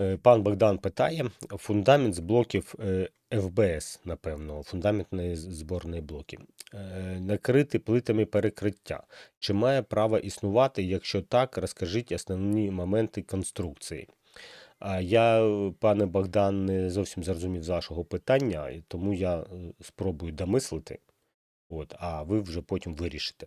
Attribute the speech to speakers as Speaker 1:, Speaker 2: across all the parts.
Speaker 1: Е, Пан Богдан питає: фундамент з блоків е, ФБС, напевно, фундаментної зборної блоки, е, накрити плитами перекриття. Чи має право існувати? Якщо так, розкажіть основні моменти конструкції. Я, пане Богдан, не зовсім зрозумів з вашого питання, тому я спробую домислити, от, а ви вже потім вирішите.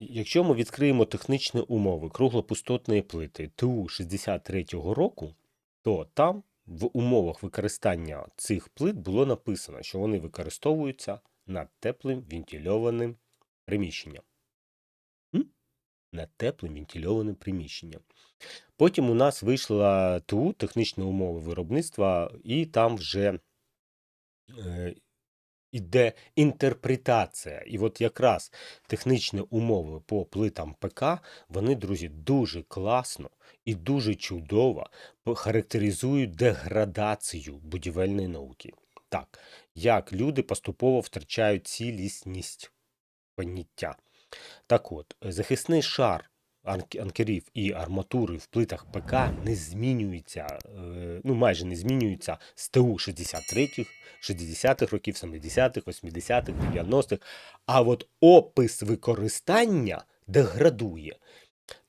Speaker 1: Якщо ми відкриємо технічні умови круглопустотної плити ТУ 63-го року, то там в умовах використання цих плит було написано, що вони використовуються над теплим вентильованим приміщенням. М? Над теплим вентильованим приміщенням. Потім у нас вийшла ТУ технічні умови виробництва, і там вже е, іде інтерпретація. І от якраз технічні умови по плитам ПК, вони, друзі, дуже класно і дуже чудово характеризують деградацію будівельної науки. Так, як люди поступово втрачають цілісність поняття. Так от, захисний шар анкерів і арматури в плитах ПК не змінюється, е, ну майже не змінюється з ТУ 63-х, 60-х років, 70-х, 80-х, 90-х. А от опис використання деградує.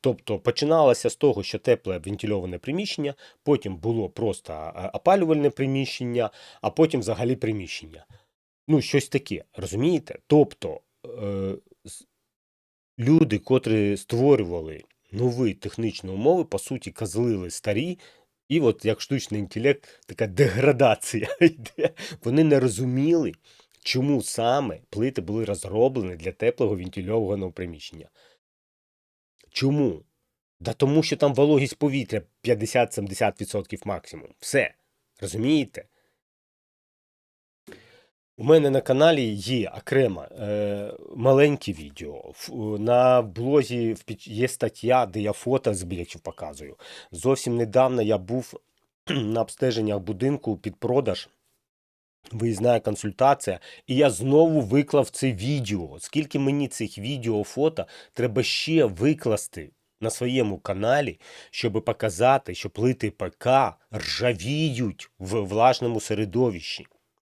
Speaker 1: Тобто починалося з того, що тепле вентильоване приміщення, потім було просто е, опалювальне приміщення, а потім взагалі приміщення. Ну, щось таке, розумієте? Тобто е, люди, котрі створювали нові технічні умови, по суті, козлили старі, і от як штучний інтелект, така деградація йде. Вони не розуміли, чому саме плити були розроблені для теплого вентильованого приміщення. Чому? Да тому що там вологість повітря 50-70% максимум. Все. Розумієте? У мене на каналі є окремо е, маленьке відео. Ф- На блозі є стаття, де я фото з об'єктів показую. Зовсім недавно я був на обстеженнях будинку під продаж. Виїзна консультація, і я знову виклав це відео. Скільки мені цих відео, фото треба ще викласти на своєму каналі, щоб показати, що плити ПК ржавіють в влажному середовищі.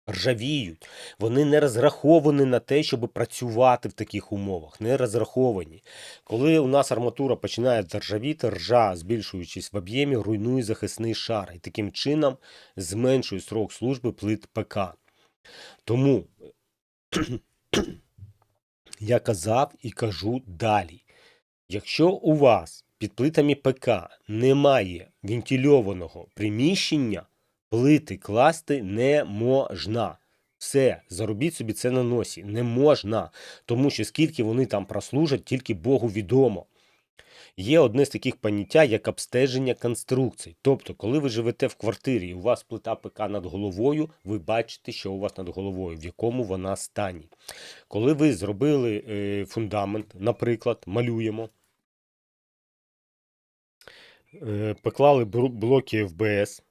Speaker 1: Ржавіють. Вони не розраховані на те, щоб працювати в таких умовах. Не розраховані. Коли у нас арматура починає ржавіти, ржа, збільшуючись в об'ємі, руйнує захисний шар і таким чином зменшує срок служби плит ПК. Тому я казав і кажу далі. Якщо у вас під плитами ПК немає вентильованого приміщення, плити класти не можна. Все, заробіть собі це на носі. Не можна. Тому що скільки вони там прослужать, тільки Богу відомо. Є одне з таких поняття, як обстеження конструкцій. Тобто, коли ви живете в квартирі і у вас плита ПК над головою, ви бачите, що у вас над головою, в якому вона стані. Коли ви зробили е, фундамент, наприклад, малюємо, е, поклали блоки ФБС,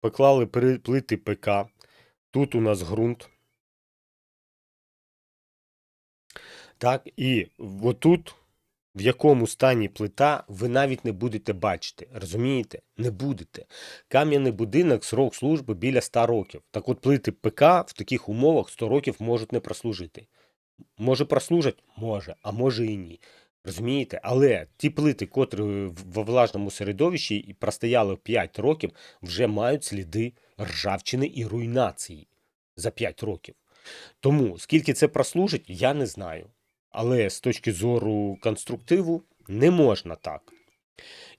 Speaker 1: поклали плити ПК, тут у нас ґрунт. Так, і отут, в якому стані плита, ви навіть не будете бачити. Розумієте? Не будете. Кам'яний будинок, срок служби біля 100 років. Так от плити ПК в таких умовах 100 років можуть не прослужити. Може прослужать? Може, а може і ні. Розумієте? Але ті плити, котрі в- влажному середовищі і простояли 5 років, вже мають сліди ржавчини і руйнації за 5 років. Тому скільки це прослужить, я не знаю. Але з точки зору конструктиву не можна так.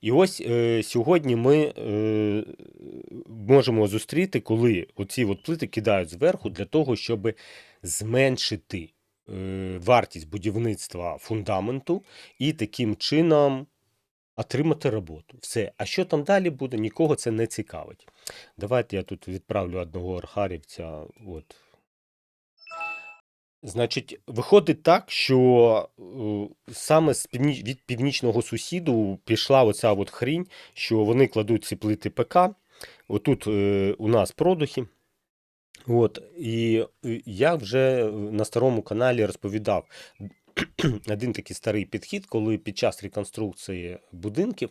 Speaker 1: І ось е, сьогодні ми е, можемо зустріти, коли оці от плити кидають зверху для того, щоб зменшити вартість будівництва фундаменту і таким чином отримати роботу. Все. А що там далі буде, нікого це не цікавить. Давайте я тут відправлю одного архарівця. От. Значить, виходить так, що е, саме з північ... від північного сусіду пішла оця от хрінь, що вони кладуть ці плити ПК. Отут е, у нас продухи. От, і е, я вже на старому каналі розповідав, один такий старий підхід, коли під час реконструкції будинків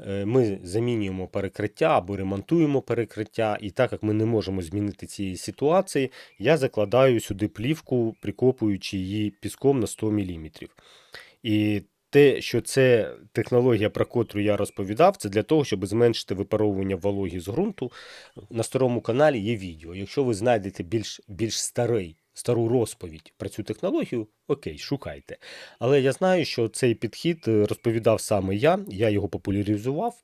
Speaker 1: е, ми замінюємо перекриття або ремонтуємо перекриття. І так як ми не можемо змінити цієї ситуації, я закладаю сюди плівку, прикопуючи її піском на 100 мм. І те, що це технологія, про котру я розповідав, це для того, щоб зменшити випаровування вологі з ґрунту. На старому каналі є відео. Якщо ви знайдете більш, більш старий, стару розповідь про цю технологію, окей, шукайте. Але я знаю, що цей підхід е, розповідав саме я, я його популяризував.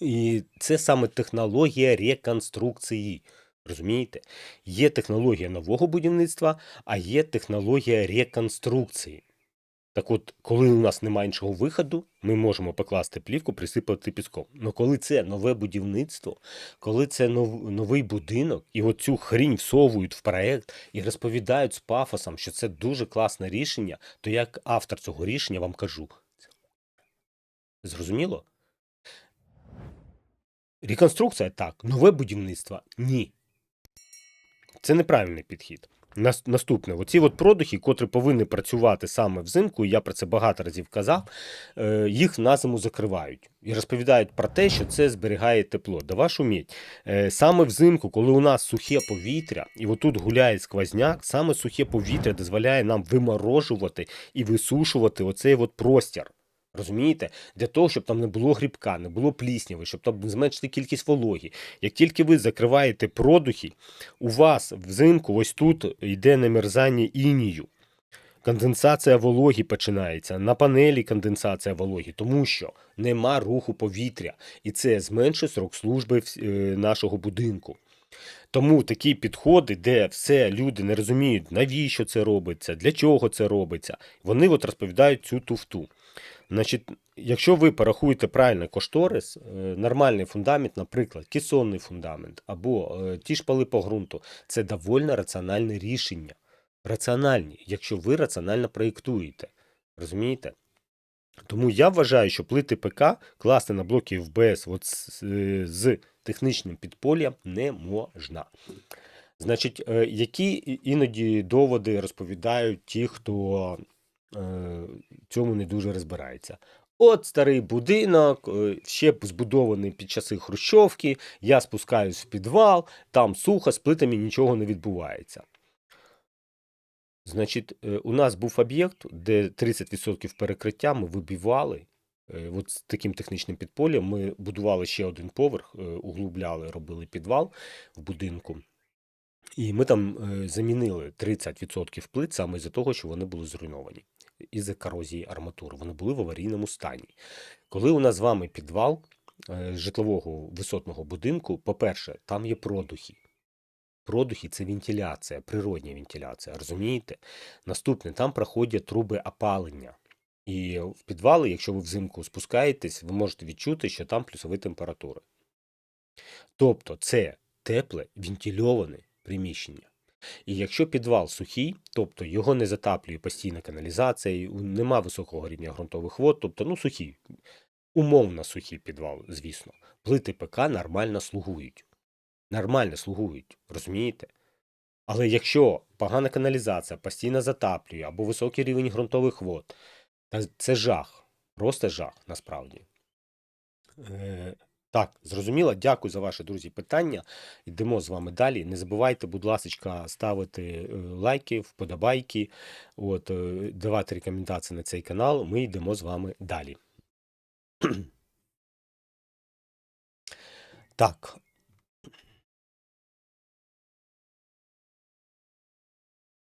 Speaker 1: І це саме технологія реконструкції. Розумієте? Є технологія нового будівництва, а є технологія реконструкції. Так от, коли у нас немає іншого виходу, ми можемо покласти плівку, присипати піском. Але коли це нове будівництво, коли це нов, новий будинок, і оцю хрінь всовують в проект і розповідають з пафосом, що це дуже класне рішення, то як автор цього рішення вам кажу. Зрозуміло? Реконструкція так, нове будівництво ні. Це неправильний підхід. Нас- Наступне, оці от продухи, котрі повинні працювати саме взимку, я про це багато разів казав, е, їх на зиму закривають і розповідають про те, що це зберігає тепло. Да вашу мідь. Е, Саме взимку, коли у нас сухе повітря, і отут гуляє сквозняк, саме сухе повітря дозволяє нам виморожувати і висушувати оцей от простір. Розумієте? Для того, щоб там не було грибка, не було плісняви, щоб там зменшити кількість вологі. Як тільки ви закриваєте продухи, у вас взимку ось тут йде намерзання інію. Конденсація вологі починається, на панелі конденсація вологі, тому що нема руху повітря, і це зменшує срок служби е, нашого будинку. Тому такі підходи, де все люди не розуміють, навіщо це робиться, для чого це робиться, вони от розповідають цю туфту. Значить, якщо ви порахуєте правильно кошторис, е, нормальний фундамент, наприклад, кесонний фундамент або е, ті шпали по ґрунту, це довольно раціональне рішення. Раціональні, якщо ви раціонально проєктуєте. Розумієте? Тому я вважаю, що плити ПК класти на блоки ФБС от з, е, з технічним підполлям не можна. Значить, е, які іноді доводи розповідають ті, хто е, цьому не дуже розбирається. От старий будинок, е, ще збудований під часи Хрущовки, я спускаюсь в підвал, там сухо, з плитами нічого не відбувається. Значить, е, у нас був об'єкт, де 30% перекриття ми вибивали. Е, От з таким технічним підполем ми будували ще один поверх, е, углубляли, робили підвал в будинку. І ми там е, замінили 30% плит саме із-за того, що вони були зруйновані із-за корозії арматури. Вони були в аварійному стані. Коли у нас з вами підвал е, житлового висотного будинку, по-перше, там є продухи. Продухи це вентиляція, природня вентиляція, розумієте? Наступне, там проходять труби опалення. І в підвали, якщо ви взимку спускаєтесь, ви можете відчути, що там плюсові температури. Тобто це тепле, вентильоване приміщення. І якщо підвал сухий, тобто його не затаплює постійна каналізація, нема високого рівня ґрунтових вод, тобто ну сухий, умовно сухий підвал, звісно, плити ПК нормально слугують. Нормально слугують, розумієте? Але якщо погана каналізація постійно затаплює або високий рівень ґрунтових вод, це жах, просто жах насправді. Так, зрозуміло. Дякую за ваші друзі питання. Йдемо з вами далі. Не забувайте, будь ласка, ставити е, лайки, вподобайки, от, е, давати рекомендації на цей канал. Ми йдемо з вами далі. Так,